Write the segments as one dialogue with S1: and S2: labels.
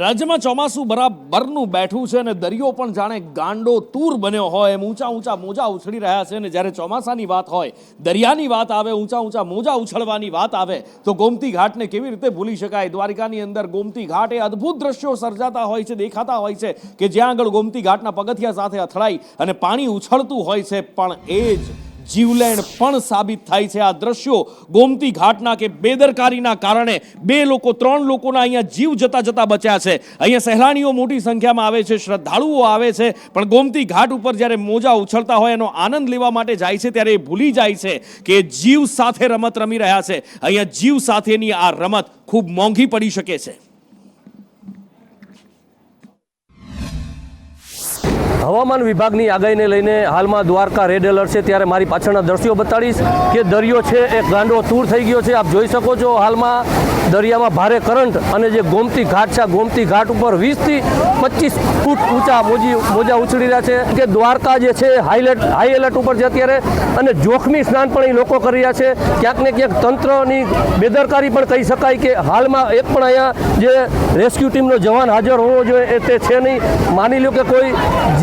S1: રાજ્યમાં ચોમાસું બરાબરનું બેઠું છે અને દરિયો પણ જાણે ગાંડો તૂર બન્યો હોય. એમ ઊંચા ઊંચા મોજા ઉછળી રહ્યા છે અને જ્યારે ચોમાસાની વાત હોય, દરિયાની વાત આવે, ઊંચા ઊંચા મોજા ઉછળવાની વાત આવે, તો ગોમતી ઘાટને કેવી રીતે ભૂલી શકાય? દ્વારિકાની અંદર ગોમતી ઘાટ એ અદ્ભુત દ્રશ્યો સર્જાતા હોય છે, દેખાતા હોય છે કે જ્યાં આગળ ગોમતી ઘાટના પગથિયા સાથે અથડાઈ અને પાણી ઉછળતું હોય છે, પણ એ જ જીવલેણ પણ સાબિત થાય છે. આ દ્રશ્યો ગોમતી ઘાટના કે બેદરકારીના કારણે બે લોકો, ત્રણ લોકોના અહીંયા જીવ જતા જતા બચ્યા છે. અહીંયા સહેલાણીઓ મોટી સંખ્યામાં આવે છે, શ્રદ્ધાળુઓ આવે છે, પણ ગોમતી ઘાટ ઉપર જ્યારે મોજા ઉછળતા હોય, એનો આનંદ લેવા માટે જાય છે, ત્યારે એ ભૂલી જાય છે કે જીવ સાથે રમત રમી રહ્યા છે. અહીંયા જીવ સાથેની આ રમત ખૂબ મોંઘી પડી શકે છે.
S2: હવામાન વિભાગની આગાહીને લઈને હાલમાં દ્વારકા રેડ એલર્ટ છે. ત્યારે મારી પાછળના દ્રશ્યો બતાડીશ કે દરિયો છે એ ગાંડો તૂર થઈ ગયો છે. આપ જોઈ શકો છો હાલમાં દરિયામાં ભારે કરંટ અને જે ગોમતી ઘાટ છે ગોમતી ઘાટ ઉપર વીસથી પચીસ ફૂટ ઊંચા મોજી, મોજા ઉછળી રહ્યા છે. કે દ્વારકા જે છે હાઈલેટ હાઈ એલર્ટ ઉપર છે અત્યારે અને જોખમી સ્નાન પણ એ લોકો કરી રહ્યા છે. ક્યાંક ને ક્યાંક તંત્રની બેદરકારી પણ કહી શકાય કે હાલમાં એક પણ અહીંયા જે રેસ્ક્યુ ટીમનો જવાન હાજર હોવો જોઈએ એ તે છે નહીં. માની લો કે કોઈ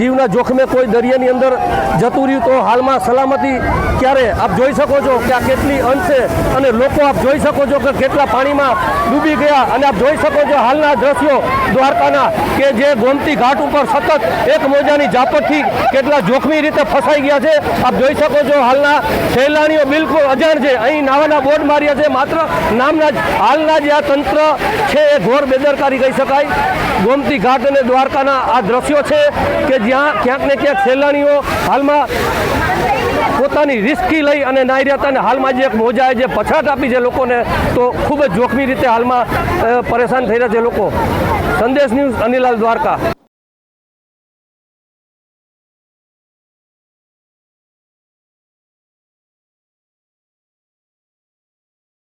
S2: જીવના જોખમે કોઈ દરિયાની અંદર જતું રહ્યું તો હાલમાં સલામતી ક્યારે? આપ જોઈ શકો છો કે આ કેટલી અંશે અને લોકો આપ જોઈ શકો છો કે કેટલા પાણીમાં ડૂબી ગયા અને આપ જોઈ શકો છો હાલના દ્રશ્યો દ્વારકાના કે જે ગોમતી ઘાટ ઉપર સતત એક મોજાની ઝાપટથી કેટલા જોખમી રીતે ફસાઈ ગયા છે. આપ જોઈ શકો છો હાલના સહેલાણીઓ બિલકુલ અજાણ છે. અહીં નાવાના બોર્ડ માર્યા છે. માત્ર નામના જ હાલના જે આ તંત્ર છે એ ઘોર બેદરકારી કહી શકાય. ગોમતી ઘાટ અને દ્વારકાના આ દ્રશ્યો છે કે જ્યાં ક્યાંક ને ક્યાંક સહેલાણીઓ હાલમાં પોતાની રિસ્કી લઈ અને નાયરિયાતાને હાલમાં જે એક મોજાએ જે પછાટ આપી છે લોકોને, તો ખૂબ જ જોખમી રીતે હાલમાં પરેશાન થઈ રહ્યા છે લોકો. સંદેશ ન્યૂઝ અનિલાલ દ્વારકા.